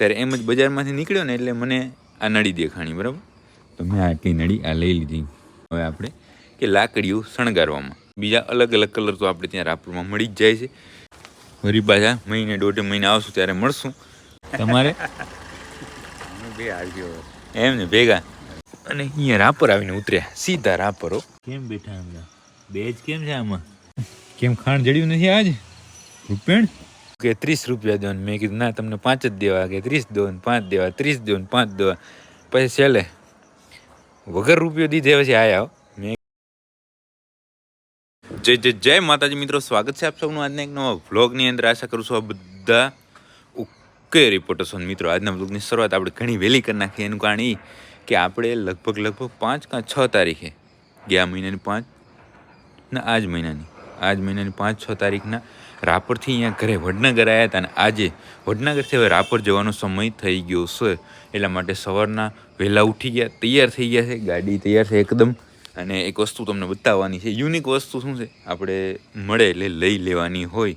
ત્યારે એમ જ બજારમાંથી નીકળ્યો ને એટલે મને આ નળી દેખાણી, બરાબર? તો મેં આટલી નળી, આ લઈ લીધી. હવે આપણે કે લાકડીઓ શણગારવામાં. બીજા અલગ અલગ કલર તો આપણે ત્યાં રાપરમાં મળી જ જાય છે. વરી પાછા મહિને દોઢ મહિને આવશું ત્યારે મળશું. તમારે? એમ ને, ભેગા. અને અહીંયા રાપર આવીને ઉતર્યા. સીધા રાપરો કેમ બેઠા હમણાં બેજ કેમ છે આમાં? કેમ ખાણ જડ્યું નથી આજ? રૂપિણ? કે ત્રીસ રૂપિયા દો ને મેં કીધું, ના, તમને પાંચ જ દેવા કે ત્રીસ દો ને પાંચ દેવા, ત્રીસ દો ને પાંચ દેવા. પછી છેલ્લે વગર રૂપિયો દીધે પછી આયા મેં જય જય જય માતાજી મિત્રો, સ્વાગત છે આપ સૌનું આજના એક નવા વ્લોગની અંદર. આશા કરું છું આ બધા ઓકે રિપોર્ટર્સ મિત્રો. આજના વ્લોગની શરૂઆત આપણે ઘણી વહેલી કરી નાખી એનું કારણ એ કે આપણે લગભગ લગભગ પાંચ કાં છ તારીખે, ગયા મહિનાની પાંચ ના, આજ મહિનાની આજ મહિનાની પાંચ છ તારીખના રાપરથી અહીંયા ઘરે વડનગર આવ્યા હતા અને આજે વડનગરથી હવે રાપર જવાનો સમય થઈ ગયો છે. એટલા માટે સવારના વહેલા ઉઠી ગયા, તૈયાર થઈ ગયા છે, ગાડી તૈયાર છે એકદમ. અને એક વસ્તુ તમને બતાવવાની છે, યુનિક વસ્તુ શું છે? આપણે મળે એટલે લઈ લેવાની હોય.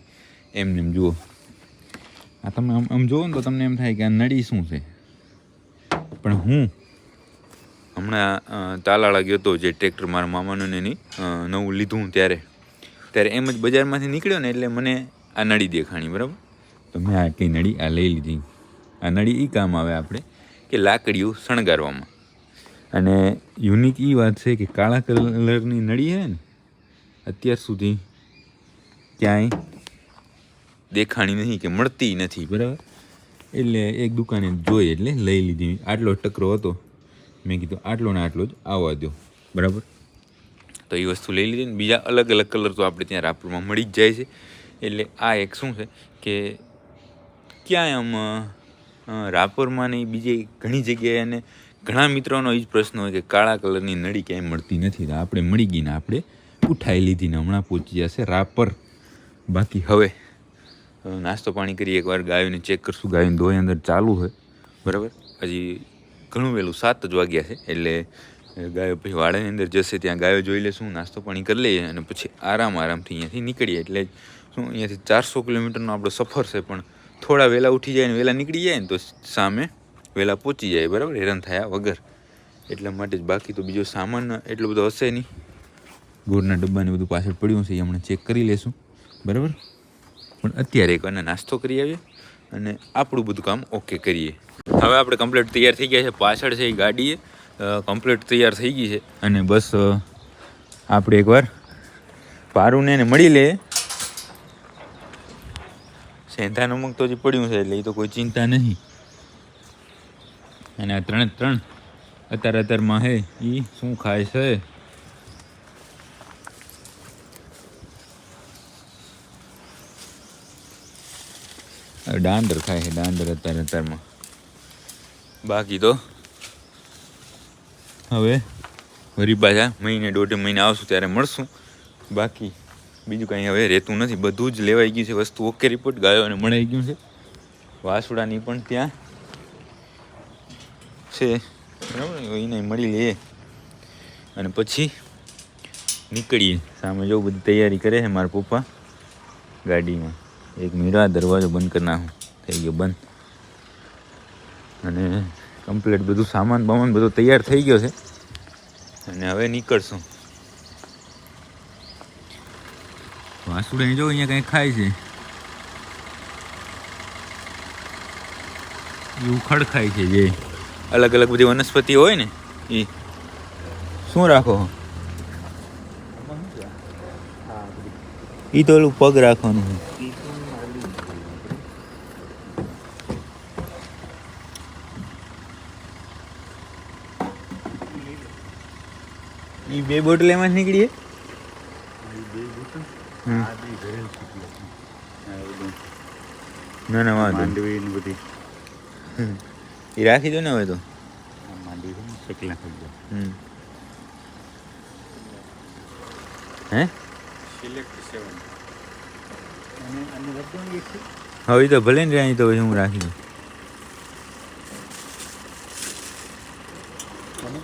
એમને એમ જુઓ. આ તમે આમ આમ જુઓ ને તો તમને એમ થાય કે આ નડી શું છે? પણ હું હમણાં તાલાળા ગયો હતો જે ટ્રેક્ટર મારા મામાનું ને એની નવું લીધું ત્યારે. ત્યારે એમ જ બજારમાંથી નીકળ્યો ને એટલે મને આ નળી દેખાણી, બરાબર? તો મેં આટલી નળી, આ લઈ લીધી. આ નળી એ કામ આવે આપણે કે લાકડીઓ શણગારવામાં. અને યુનિક એ વાત છે કે કાળા કલરની નળી છે ને, અત્યાર સુધી ક્યાંય દેખાણી નહીં કે મળતી નથી, બરાબર? એટલે એક દુકાને જોઈ એટલે લઈ લીધી. આટલો ટકરો હતો. મેં કીધું આટલો ને આટલો જ આવવા દો બરાબર? તો એ વસ્તુ લઈ લીધી ને બીજા અલગ અલગ કલર તો આપણે ત્યાં રાપરમાં મળી જ જાય છે. એટલે આ એક શું છે કે ક્યાંય આમ રાપરમાં ને બીજી ઘણી જગ્યાએ અને ઘણા મિત્રોનો એ જ પ્રશ્ન હોય કે કાળા કલરની નળી ક્યાંય મળતી નથી. તો આપણે મળી ગઈ આપણે ઉઠાઈ લીધી ને હમણાં પહોંચી જશે રાપર. બાકી હવે નાસ્તો પાણી કરી એકવાર, ગાયોને ચેક કરશું. ગાયોને દોય અંદર ચાલુ હોય. બરાબર? હજી ઘણું વહેલું સાત જ વાગ્યા છે. એટલે ગાયો પછી વાડાની અંદર જશે, ત્યાં ગાયો જોઈ લેશું નાસ્તો પાણી કરી લઈએ અને પછી આરામ આરામથી અહીંયાથી નીકળીએ. એટલે શું, અહીંયાથી ચારસો કિલોમીટરનો આપણો સફર છે, પણ થોડા વહેલા ઉઠી જાય ને વહેલા નીકળી જાય ને તો સામે વહેલા પહોંચી જાય, બરાબર? હેરાન થયા વગર. એટલા માટે જ બાકી તો બીજો સામાન એટલો બધો હશે નહીં. ગોળના ડબ્બાને બધું પાછળ પડ્યું છે, એ હમણાં ચેક કરી લેશું, બરાબર? પણ અત્યારે એક નાસ્તો કરી આવીએ અને આપણું બધું કામ ઓકે કરીએ. હવે આપણે કમ્પ્લીટ તૈયાર થઈ ગયા છે, પાછળ છે એ ગાડીએ. કમ્પ્લીટ તૈયાર થઈ ગઈ છે. અને બસ આપણે એકવાર પારુને એને મળી લે. સેંધા નમક તો હજી પડ્યું છે એટલે એ તો કોઈ ચિંતા નહીં. અને આ ત્રણે ત્રણ અત્યારે અત્યારમાં હે એ શું ખાય છે? હવે ખાય છે દાંડર અત્યારે અત્યારમાં બાકી તો? હવે વરી પાછા મહિને દોઢ મહિને આવશું ત્યારે મળશું. બાકી બીજું કાંઈ હવે રહેતું નથી. બધું જ લેવાઈ ગયું છે. વસ્તુ ઓકે રિપોર્ટ ગાયો અને મળી ગયું છે. વાસુડાની પણ ત્યાં છે. બરાબર? એને મળી લઈએ. અને પછી નીકળીએ. સામે જો બધી તૈયારી કરે છે મારા પપ્પા. ગાડીમાં. એક મીરા દરવાજો બંધ કરી નાખું. થઈ ગયો બંધ. અને કમ્પ્લીટ બધું સામાન બામાન બધો તૈયાર થઈ ગયો છે. અને હવે નીકળશું. વાસુડે જો અહીંયા કંઈ ખાય છે. એ ઉખડ ખાય છે જે. અલગ અલગ બધી વનસ્પતિ હોય ને એ. શું રાખો? એ તો ઓલું પગ રાખવાનું છે. એ બે બોટલ એમાં જ નીકળીએ હમ. ના ના વાંધો નહીં. માંડવી ને બધી એ રાખી દો ને હવે તો આ માંડવી છે ને શેકલા થઈ ગયા હમ. હે સિલેક્ટ સેવન અને અને રબડું એક છે હવે ઈ તો ભલે ને અહીં તો પછી હું રાખી દઉં અને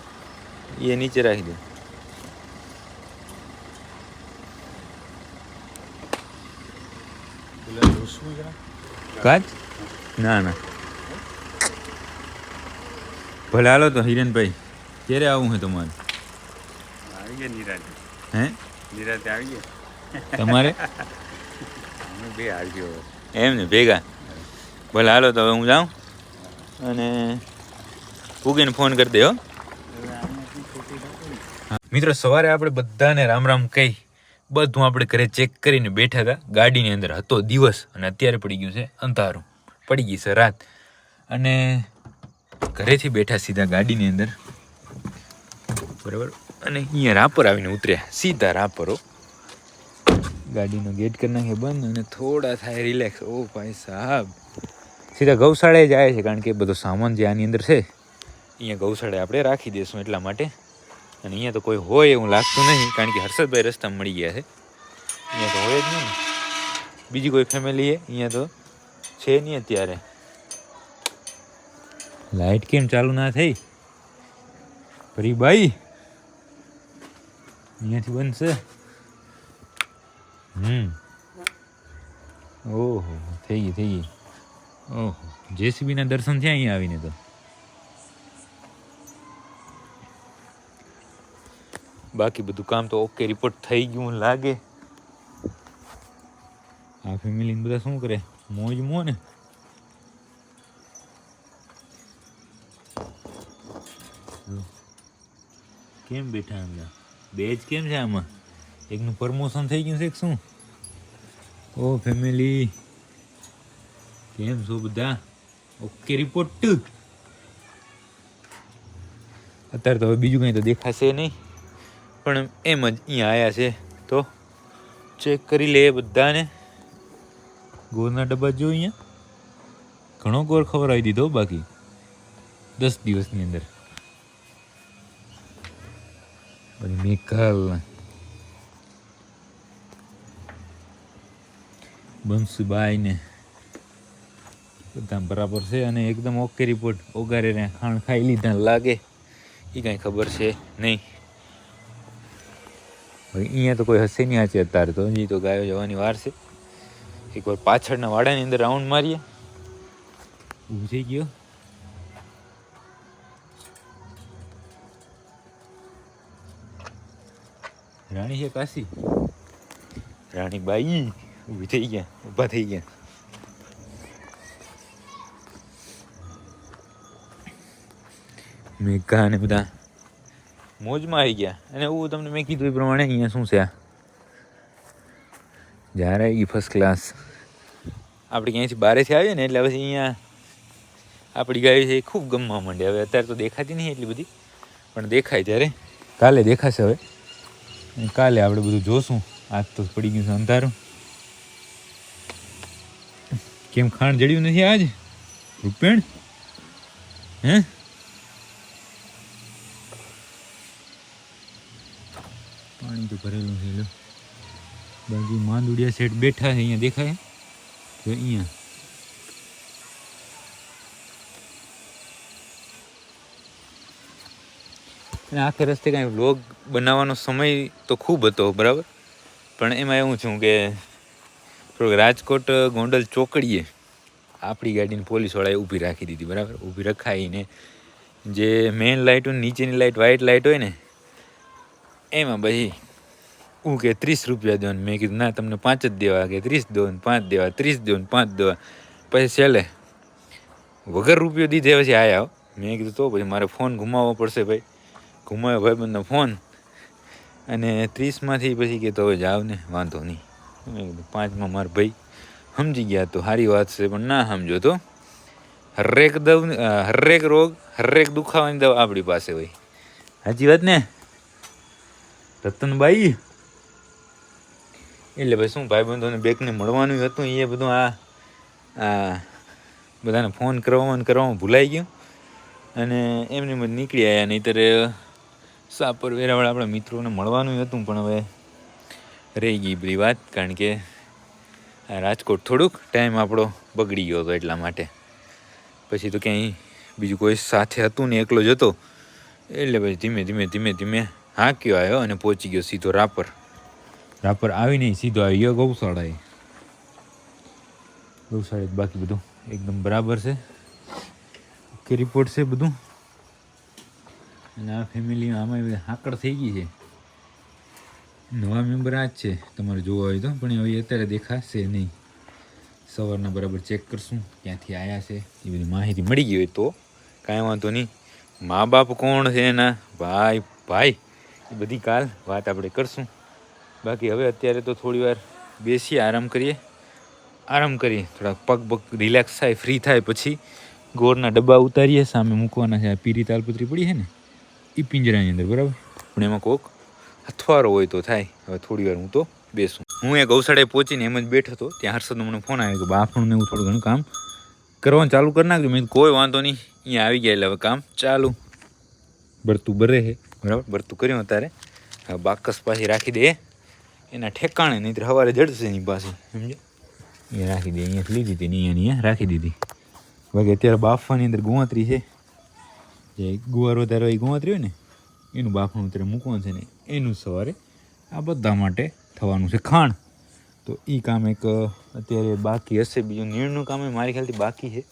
એ નીચે રાખી દઉં કાચ? ના ના. ભલે હાલો તો હિરેનભાઈ ક્યારે આવું છે તમારે? આવીએ નિરાતે. હે? નિરાતે આવીએ. તમારે? બે આવજો એમ ને ભેગા? ભલે હાલો તો હવે હું જાઉં? અને પૂગીને ફોન કરી દે હો. મિત્રો સવારે આપણે બધાને રામ રામ કહી બધું આપણે ઘરે ચેક કરીને બેઠા હતા. ગાડીની અંદર હતો દિવસ અને અત્યારે પડી ગયું છે અંધારું. પડી ગઈ છે રાત. અને ઘરેથી બેઠા સીધા ગાડીની અંદર. બરાબર? અને અહીંયા રાપર આવીને ઉતર્યા. સીધા રાપરો ગાડીનો ગેટ કરી નાખે બંધ અને થોડા થાય રિલેક્સ ઓ ભાઈ સાહેબ. સીધા ગૌશાળાએ જાય છે કારણ કે બધો સામાન જે આની અંદર છે, અહીંયા ગૌશાળાએ આપણે રાખી દઈશું એટલા માટે. અને અહીંયા તો કોઈ હોય એવું લાગતું નહીં, કારણ કે હર્ષદભાઈ રસ્તા મળી ગયા છે. અહીંયા તો હોય જ નહીં ને. બીજી કોઈ ફેમિલી છે અહીંયા તો છે નહીં અત્યારે. લાઈટ કેમ ચાલુ ના થઈ? ફરી ભાઈ અહીંયાથી બનશે. હમ. ઓહો, થઈ ગઈ થઈ ગઈ. ઓહો, જેસીબીના દર્શન થયા અહીંયા આવીને તો. બાકી બધું કામ તો ઓકે રિપોર્ટ થઈ ગયું લાગે. આ ફેમિલીને બધા શું કરે? મોજ મો ને. કેમ બેઠા એમ જ કેમ છે આમાં? એકનું પ્રમોશન થઈ ગયું છે શું? ઓ ફેમિલી કેમ છો બધા? ઓકે રિપોર્ટ અત્યારે તો હવે બીજું કંઈ તો દેખાશે નહીં. પણ એમ જ અહીંયા આવ્યા છે. તો ચેક કરી લે બધાને. ગોળના ડબ્બા જો અહીંયા. ઘણો ગોળ ખવડાવી દીધો બાકી. દસ દિવસની અંદર. પછી મેઘાલ બંશુબાઈ ને બધા બરાબર છે અને એકદમ ઓકે રિપોર્ટ ઓગારે ખાણ ખાઈ લીધા લાગે. એ કાંઈ ખબર છે નહીં. અહીંયા તો કોઈ હશે નહીં હાચી અત્યારે. તો હજી તો ગાયો જવાની વાર છે. એકવાર પાછળના વાડાની અંદર રાઉન્ડ મારીએ. ઊભું ગયો. રાણી છે કાશી. રાણી બાઈ. ઊભી થઈ ગયા, ઊભા થઈ ગયા. મેઘા ને બધા મોજમાં આવી ગયા. અને હું તમને મેં કીધું એ પ્રમાણે અહીંયા શું છે જ્યારે એ ફર્સ્ટ ક્લાસ આપણે ક્યાંયથી બારેથી આવીએ ને એટલે પછી અહીંયા આપણી ગાય છે એ ખૂબ ગમવા માંડે. હવે અત્યારે તો દેખાતી નહીં એટલી બધી, પણ દેખાય ત્યારે. કાલે દેખાશે હવે. કાલે આપણે બધું જોશું. આજ તો પડી ગયું છે અંધારું. કેમ ખાણ જડ્યું નથી આજ? રૂપેણ? હે? તો ભરેલું છે લો બાકી માંદુડિયા સેટ બેઠા છે, અહીંયા દેખાય? તો અહીંયા. અને આખે રસ્તે કાંઈ વ્લોગ બનાવવાનો સમય તો ખૂબ હતો, બરાબર? પણ એમાં એવું છું કે થોડુંક રાજકોટ ગોંડલ ચોકડીએ આપણી ગાડીને પોલીસવાળાએ ઊભી રાખી દીધી, બરાબર? ઊભી રખાઈને જે મેઇન લાઇટ હોય નીચેની લાઇટ વ્હાઇટ લાઇટ હોય ને, એમાં પછી હું કે ત્રીસ રૂપિયા દો ને મેં કીધું, ના, તમને પાંચ જ દેવા. કે ત્રીસ દો ને પાંચ દેવા, ત્રીસ દો ને પાંચ દેવા. પછી છેલ્લે, વગર રૂપિયો દીધે પછી આયા મેં કીધું, તો પછી મારે ફોન ઘુમાવવો પડશે ભાઈ. ઘુમાવ્યો ભાઈબંધનો ફોન. અને ત્રીસમાંથી પછી કે તો હવે જાવ ને, વાંધો નહીં. મેં કીધું, પાંચમાં મારા ભાઈ સમજી ગયા તો સારી વાત છે, પણ ના સમજો તો. હરેક દવ, હરેક રોગ, હરેક દુખાવાની દવા આપણી પાસે હોય. સાચી વાત ને? રતનબાઈ એટલે ભાઈ શું ભાઈબંધોને બેકને મળવાનું હતું એ બધું આ બધાને ફોન કરવામાં કરવામાં ભૂલાઈ ગયું. અને એમને એમ નીકળી આવ્યા નહીંતર સાપર વેરાવાળા આપણા મિત્રોને મળવાનું હતું, પણ હવે રહી ગઈ બધી વાત, કારણ કે રાજકોટ થોડુંક ટાઈમ આપણો બગડી ગયો હતો એટલા માટે. પછી તો ક્યાંય બીજું કોઈ સાથે હતું ને, એકલો જ હતો. એટલે પછી ધીમે ધીમે ધીમે ધીમે હાંક્યો આવ્યો અને પહોંચી ગયો સીધો રાપર. રાપર આવી નહીં સીધો આવી ગયો ગૌશાળાએ. ગૌશાળા બાકી બધું એકદમ બરાબર છે. કે રિપોર્ટ છે બધું. અને આ ફેમિલીમાં આમાં હાકડ થઈ ગઈ છે. નવા મેમ્બર આ જ છે. તમારે જોવા હોય તો, પણ હવે અત્યારે દેખાશે નહીં. સવારના બરાબર ચેક કરશું, ક્યાંથી આવ્યા છે. એ બધી માહિતી મળી ગઈ હોય તો, કાંઈ વાંધો નહીં. મા બાપ કોણ છે એના? ભાઈ ભાઈ. એ બધી કાલ વાત આપણે કરશું. બાકી હવે અત્યારે તો થોડી વાર બેસીએ આરામ કરીએ. આરામ કરીએ. થોડા પગ પગ રિલેક્સ થાય ફ્રી થાય પછી ગોળના ડબ્બા ઉતારીએ, સામે મૂકવાના છે આ પીરી તાલપત્રી પડી છે ને એ પિંજરાની અંદર, બરાબર? પણ એમાં કોક હથવારો હોય તો થાય. હવે થોડી વાર હું તો બેસું. હું એ ગૌશાળાએ પહોંચીને એમ જ બેઠો હતો. ત્યાં હર્ષદનો મને ફોન આવ્યો કે, બાફણું એવું થોડું ઘણું કામ કરવાનું ચાલુ કરી નાખજો. મેં કોઈ વાંધો નહીં. અહીંયા આવી ગયા એટલે હવે કામ ચાલુ. બરતું બરે છે બરાબર? બરતું કર્યું અત્યારે. બાકસ પાછી રાખી દે. એના ઠેકાણે નહીં સવારે જડશે એની પાસે સમજે એ રાખી દે, અહીંયા લીધી હતી ને અહીંયા રાખી દીધી. બાકી અત્યારે બાફવાની અંદર ગોવાતરી છે. જે ગુવાર વધારે ગોવાતરી હોય ને, એનું બાફણું અત્યારે મૂકવાનું છે ને, એનું સવારે આ બધા માટે થવાનું છે ખાણ. તો એ કામ એક અત્યારે બાકી હશે, બીજું નીણનું કામ મારી ખ્યાલથી બાકી છે.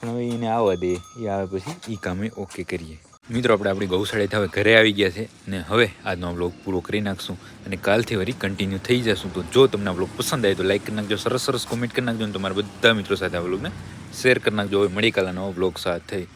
પણ હવે એને આવવા દે, એ આવે પછી એ કામે ઓકે કરીએ. મિત્રો, આપણે આપણી ગૌશાળાથી હવે ઘરે આવી ગયા છે ને હવે આજનો બ્લોગ પૂરો કરી નાખશું અને કાલથી વળી કન્ટિન્યુ થઈ જશું. તો જો તમને બ્લોગ પસંદ આવે તો લાઈક કરી નાખજો, સરસ સરસ કોમેન્ટ કરી નાખજો અને તમારા બધા મિત્રો સાથે આ બ્લોગને શેર કરી નાખજો. હવે મળી કાલના નવો બ્લોગ સાથે.